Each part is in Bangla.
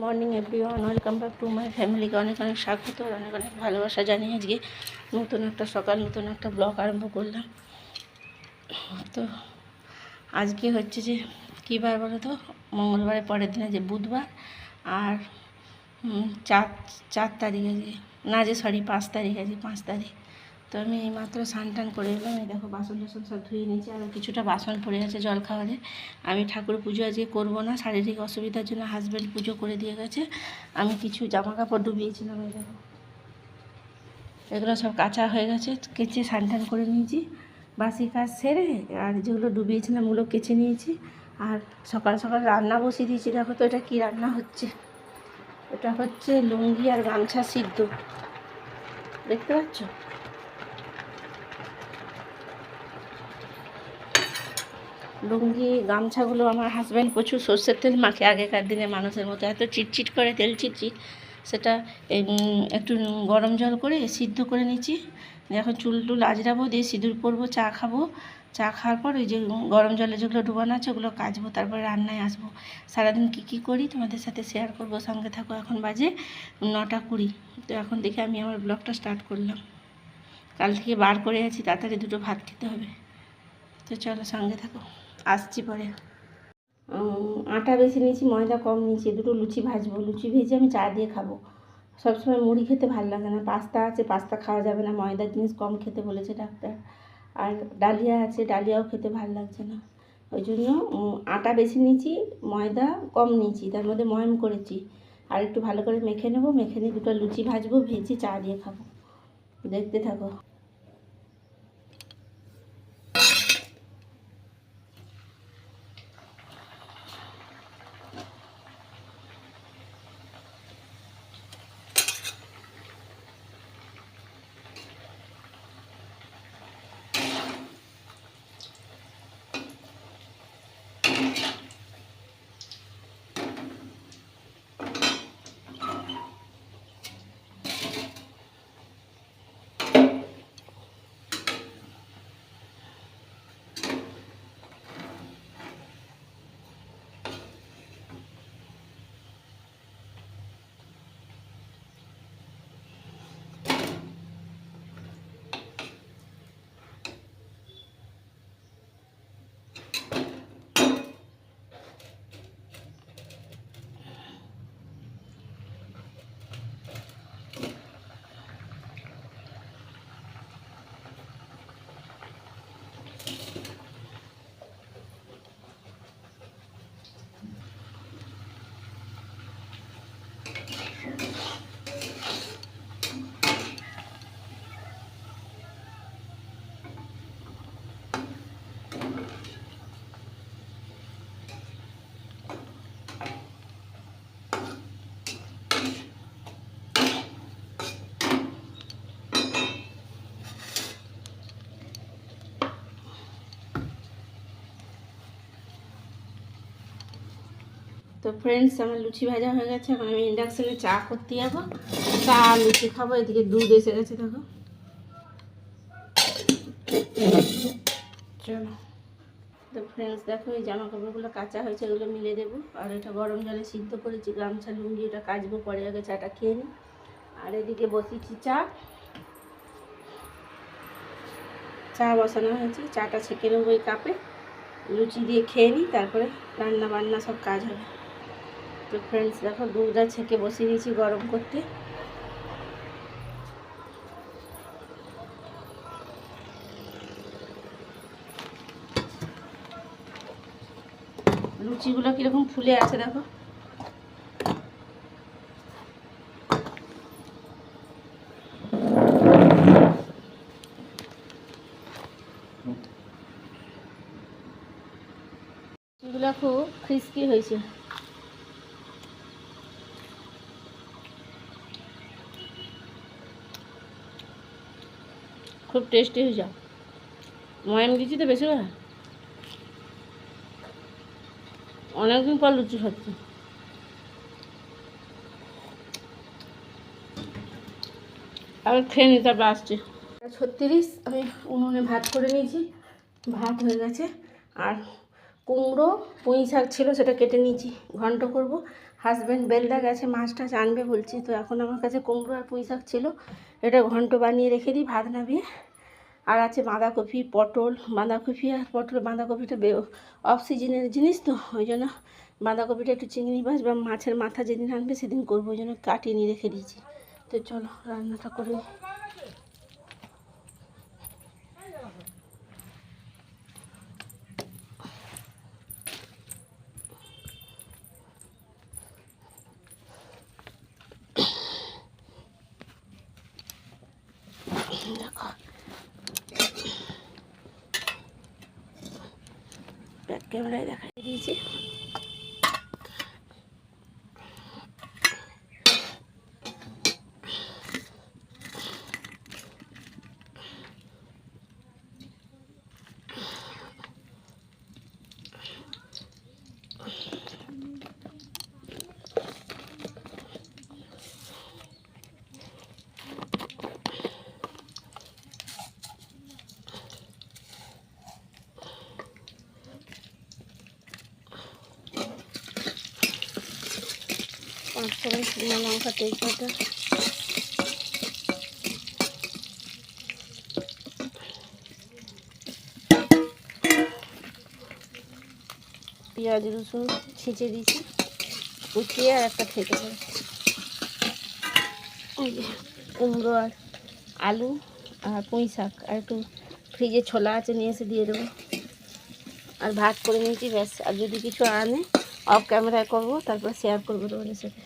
Morning everyone welcome back to my ফ্যামিলিকে অনেক অনেক স্বাগত আর অনেক অনেক ভালোবাসা জানিয়ে আজকে নতুন একটা সকাল, নতুন একটা ব্লগ আরম্ভ করলাম। তো আজকে হচ্ছে যে, কী বার বলো তো? মঙ্গলবারের পরের দিনে যে বুধবার আর চার চার তারিখ আছে না যে সরি পাঁচ তারিখ আছে পাঁচ তারিখ। তো আমি এই মাত্র স্নান টান করে এলাম। এই দেখো বাসন টাসন সব ধুয়ে নিয়েছি আর কিছুটা বাসন পড়ে আছে জল খাওয়ারে আমি ঠাকুর পুজো আজকে করব না, শারীরিক অসুবিধার জন্য হাজব্যান্ড পুজো করে দিয়ে গেছে। আমি কিছু জামা কাপড় ডুবিয়েছিলাম, এই দেখো। এগুলো সব কাঁচা হয়ে গেছে, কেচে স্নান টান করে নিয়েছি। বাসি কাজ সেরে আর যেগুলো ডুবিয়েছিলাম ওগুলো কেচে নিয়েছি। আর সকাল সকাল রান্না বসিয়ে দিয়েছি। দেখো তো এটা কী রান্না হচ্ছে? এটা হচ্ছে লুঙ্গি আর গামছা সিদ্ধ। দেখতে পাচ্ছ? লুঙ্গি, গামছাগুলো আমার হাজব্যান্ড প্রচুর সর্ষের তেল মাখে আগেকার দিনে মানুষের মতো। এত চিটচিট করে তেল চিটচিট। সেটা একটু গরম জল করে সিদ্ধ করে নিচ্ছি। এখন চুল টুল আজরাবো দিয়ে সিঁদুর পরবো, চা খাব। চা খাওয়ার পর ওই যে গরম জলে যেগুলো ডুবানো আছে ওগুলো কাচবো, তারপরে রান্নায় আসব। সারাদিন কী কী করি তোমাদের সাথে শেয়ার করব। সঙ্গে থাকো, এখন বাজে নটা কুড়ি। তো এখন দেখে আমি আমার ব্লগটা স্টার্ট করলাম। কাল থেকে বার করে আছি, তাড়াতাড়ি দুটো ভাত খেতে হবে। তো চলো সঙ্গে থাকো। আসছি পরে। আটা বেশি নিয়েছি, ময়দা কম নিয়েছি দুটো লুচি ভাজবো, লুচি ভেজে আমি চা দিয়ে খাব। সবসময় মুড়ি খেতে ভালো লাগে না, পাস্তা আছে, পাস্তা খাওয়া যাবে না, ময়দার জিনিস কম খেতে বলেছে ডাক্তার। আর ডালিয়া আছে, ডালিয়াও খেতে ভালো লাগছে না। ওই জন্য আটা বেশি নিয়েছি, ময়দা কম নিয়েছি, তার মধ্যে ময়ম করেছি। আর একটু ভালো করে মেখে নেব, মেখে নিয়ে দুটো লুচি ভাজবো, ভেজে চা দিয়ে খাব। দেখতে থাকো। ফ্রেন্ডস আমার লুচি ভাজা হয়ে গেছে, এখন আমি ইন্ডাকশনে চা করতে যাব। চা লুচি খাব, এদিকে দুধ এসে গেছে, দেখো। চলো। তো ফ্রেন্ডস দেখো, এই জামা কাপড়গুলো কাঁচা হয়েছে, এগুলো মিলে দেবো। আর এটা গরম জলে সিদ্ধ করেছি, গামছা লুঙ্গি, এটা কাচবো পরে, আগে চাটা খেয়ে নিই। আর এদিকে বসিয়েছি চা। চা বসানো হয়েছে, চাটা ছেঁকে নেব ওই কাপে। লুচি দিয়ে খেয়ে নিই, তারপরে রান্না বান্না সব কাজ হবে। তো ফ্রেন্ডস দেখো দুধটা ছেঁকে বসিয়ে দিয়েছি গরম করতে। লুচিগুলো কীরকম ফুলে আছে দেখো। এগুলো খুব ক্রিস্পি হয়েছে। খুব টেস্টি হয়ে হয়েছে ময়াম দিচ্ছি তো বেশি করে অনেকদিন পর লুচি খাচ্ছি। আবার খেয়ে নিতে তারপর আসছি। ছত্রিশ, আমি উনুনে ভাত করে নিয়েছি। ভাত হয়ে গেছে। আর কুমড়ো, পুঁই শাক ছিল, সেটা কেটে নিয়েছি। ঘন্ট করব। হাজব্যান্ড বেলদা গেছে, মাছ টাছ আনবে বলছি। তো এখন আমার কাছে কুমড়ো আর পুঁই শাক ছিল। এটা ঘন্ট বানিয়ে রেখে দিই, ভাত নামিয়ে। আর আছে বাঁধাকপি, পটল, বাঁধাকপি আর পটল, বাঁধাকপিটা অফ সিজনের জিনিস তো, ওই জন্য বাঁধাকপিটা একটু চিংড়ি মাছ বা মাছের মাথা যেদিন আনবে সেদিন করব, ওই জন্য কাটিয়ে নিয়ে রেখে দিয়েছি। তো চলো, রান্নাটা করে নিই। দেখো ব্যাক ক্যামেরায় দেখাই দিয়েছি পাঁচ ফোড়ন শুকনো লঙ্কা তেজপাতা পেঁয়াজ, রসুন ছিঁচে দিয়েছি। কুচিয়ে আর একটা খেতে পারে কুমড়ো আর আলু আর পুঁই শাক আর একটু ফ্রিজে ছোলা আছে নিয়ে এসে দিয়ে দেবো। আর ভাত করে নিয়েছি ব্যাস। আর যদি কিছু আনে অফ ক্যামেরায় করব তারপর শেয়ার করব তোমাদের সাথে?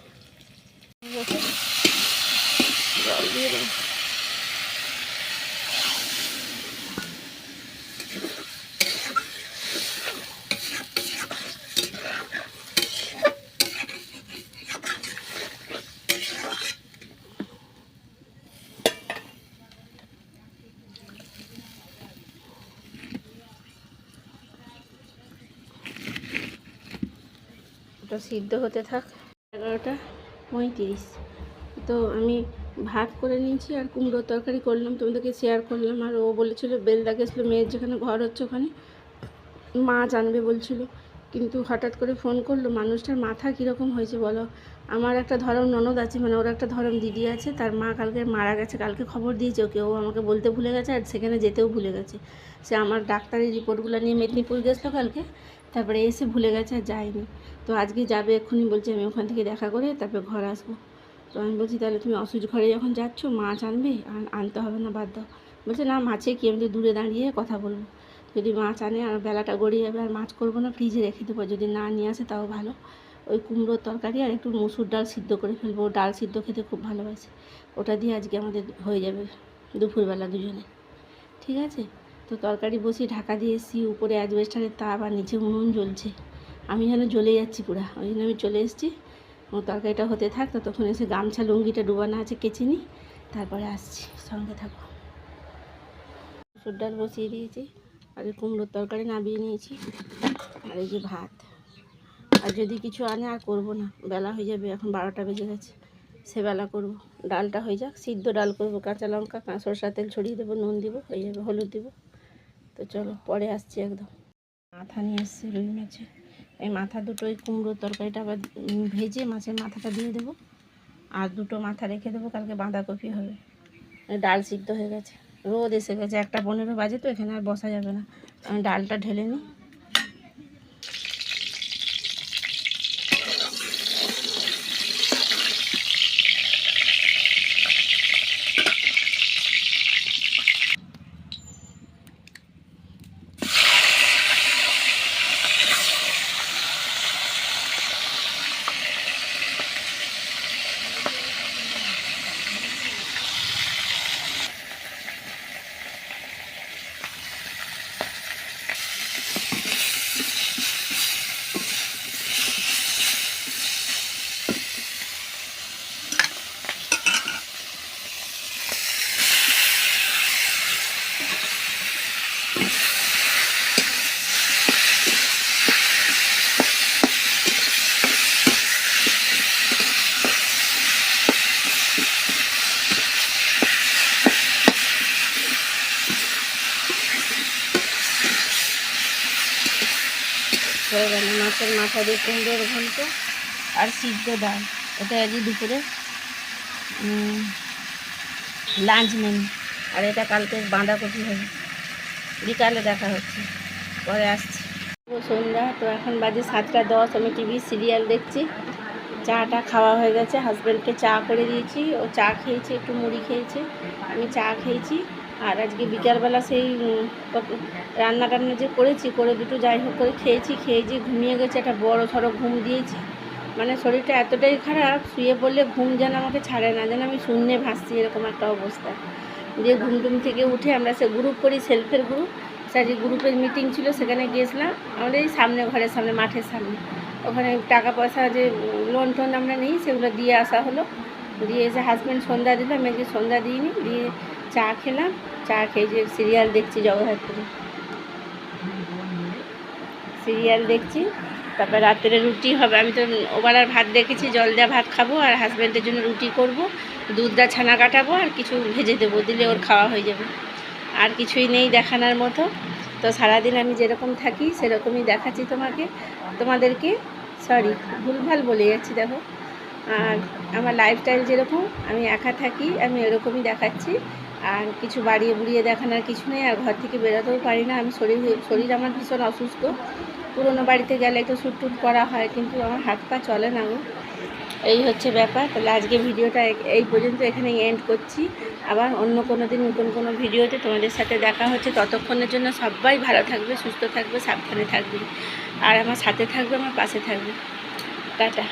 জল দিয়ে ওটা সিদ্ধ হতে থাক। এগারোটা পঁয়ত্রিশ। তো আমি ভাত করে নিয়েছি আর কুমড়োর তরকারি করলাম, তোমাদেরকে শেয়ার করলাম। আর ও বলেছিল, বেলদা গেছিল, মেয়ের যেখানে ঘর হচ্ছে ওখানে। মাছ আনবে বলছিল, কিন্তু হঠাৎ করে ফোন করল, মানুষটার মাথা কীরকম হয়েছে বলো? আমার একটা ধরম ননদ আছে মানে ওর একটা ধরম দিদি আছে, তার মা কালকে মারা গেছে, কালকে খবর দিয়েছে ওকে। ও আমাকে বলতে ভুলে গেছে আর সেখানে যেতেও ভুলে গেছে। সে আমার ডাক্তারি রিপোর্টগুলো নিয়ে মেদিনীপুর গেছিল কালকে তারপরে এসে ভুলে গেছে আর যায়নি। তো আজকে যাবে এক্ষুনি বলছে আমি ওখান থেকে দেখা করে তারপরে ঘর আসব। তো আমি বলছি, তাহলে তুমি অসুচ ঘরে যখন যাচ্ছ, মাছ আনবে আর আনতে হবে না, বাদ দাও। বলছে, না, মাছে কি? আমি দূরে দাঁড়িয়ে কথা বলব। যদি মাছ আনে আর বেলাটা গড়িয়ে যাবে আর মাছ করব না ফ্রিজে রেখে দেবো। যদি না নিয়ে আসে তাও ভালো। ওই কুমড়োর তরকারি আর একটু মুসুর ডাল সিদ্ধ করে ফেলব। ডাল সিদ্ধ খেতে খুব ভালোবাসে। ওটা দিয়ে আজকে আমাদের হয়ে যাবে দুপুরবেলা দুজনে। ঠিক আছে? তো তরকারি বসিয়ে ঢাকা দিয়ে এসেছি, উপরে অ্যাজবেস্টারের তাপ আর নিচে উনুন জ্বলছে। আমি যেন জ্বলে যাচ্ছি পুরা। ওই জন্য আমি চলে এসেছি। তরকারিটা হতে থাক তো তখন এসে গামছা, লুঙ্গিটা, ডুবানো আছে, কেচে নিই। তারপরে আসছি, সঙ্গে থাকো। মুসুর ডাল বসিয়ে দিয়েছি। আর কুমড়োর তরকারি নামিয়ে নিয়েছি। আর এই যে ভাত। আর যদি কিছু আনে, আর করব না। বেলা হয়ে যাবে, এখন বারোটা বেজে গেছে। সে বেলা করব। ডালটা হয়ে যাক। সিদ্ধ ডাল করব। কাঁচা লঙ্কা সরষা তেল ছড়িয়ে দেবো, নুন দিব হয়ে যাবে, হলুদ দিব। তো চলো, পরে আসছি একদম। মাথা নিয়ে এসছি রুই মাছে এই মাথা দুটো ওই কুমড়োর তরকারিটা আবার ভেজে মাছের মাথাটা দিয়ে দেবো। আর দুটো মাথা রেখে দেবো, কালকে বাঁধাকপি হবে। ডাল সিদ্ধ হয়ে গেছে। রোদ এসে গেছে, একটা পনেরো বাজে তো, এখানে আর বসা যাবে না। আমি ডালটা ঢেলে নিই। হয়ে গেল মাছের মাথা দিয়ে কুমড়োর ঘন্ট আর সিদ্ধ ডাল। এটা আজকে দুপুরে লাঞ্চ মেনু। আর এটা কালকে বাঁধাকপি হবে। বিকালে দেখা হচ্ছে। পরে আসছি। সন্ধ্যা। তো এখন বাজে সাতটা দশ। আমি টিভি সিরিয়াল দেখছি। চাটা খাওয়া হয়ে গেছে। হাজব্যান্ডকে চা করে দিয়েছি। ও চা খেয়েছে, একটু মুড়ি খেয়েছে। আমি চা খেয়েছি। আর আজকে বিকালবেলা সেই রান্না টান্না যে করেছি, করে দুটো যাই হোক করে খেয়েছি, খেয়ে যে ঘুমিয়ে গেছে, একটা বড় সড়ো ঘুম দিয়েছি। মানে শরীরটা এতটাই খারাপ, শুয়ে পড়লে ঘুম যেন আমাকে ছাড়ে না, যেন আমি শূন্যে ভাসছি, এরকম একটা অবস্থা। দিয়ে ঘুম টুম থেকে উঠে আমরা সে গ্রুপ করি সেলফের গ্রুপ স্যার গ্রুপের মিটিং ছিল, সেখানে গিয়েছিলাম। আমাদের এই সামনে, ঘরের সামনে, মাঠের সামনে। ওখানে টাকা পয়সা যে লোন টোন আমরা নিই, সেগুলো দিয়ে আসা হলো। দিয়ে এসে হাজব্যান্ড সন্ধ্যা দিলাম মেয়েকে সন্ধ্যা দিইনি। দিয়ে চা খেলাম, চা খেয়ে যে সিরিয়াল দেখছি জগদ্ধাত্রী সিরিয়াল দেখছি, তারপর রাত্রে রুটি হবে। আমি তো ওবার আর ভাত দেখেছি, জল দেওয়া ভাত খাব আর হাজব্যান্ডের জন্য রুটি করব দুধটা ছানা কাটাবো আর কিছু ভেজে দেবো, দিলে ওর খাওয়া হয়ে যাবে। আর কিছুই নেই দেখানোর মতো। তো সারাদিন আমি যেরকম থাকি, সেরকমই দেখাচ্ছি তোমাকে। তোমাদেরকে সরি ভুলভাল বলে যাচ্ছি, দেখো। আর আমার লাইফস্টাইল যেরকম, আমি একা থাকি, আমি এরকমই দেখাচ্ছি। আর কিছু বাড়িয়ে বুড়িয়ে দেখানোর কিছু নেই, আর ঘর থেকে বেরোতেও পারি না। আমি শরীর শরীর আমার ভীষণ অসুস্থ। পুরোনো বাড়িতে গেলে একটু শ্যুট টুট করা হয়, কিন্তু আমার হাত পা চলে না গো। এই হচ্ছে ব্যাপার। তাহলে আজকে ভিডিওটা এই পর্যন্ত এখানে এন্ড করছি। আবার অন্য কোনো দিন নতুন কোনো ভিডিওতে তোমাদের সাথে দেখা হচ্ছে। ততক্ষণের জন্য সবাই ভালো থাকবে, সুস্থ থাকবে, সাবধানে থাকবে। আর আমার সাথে থাকবে, আমার পাশে থাকবে। টাটা।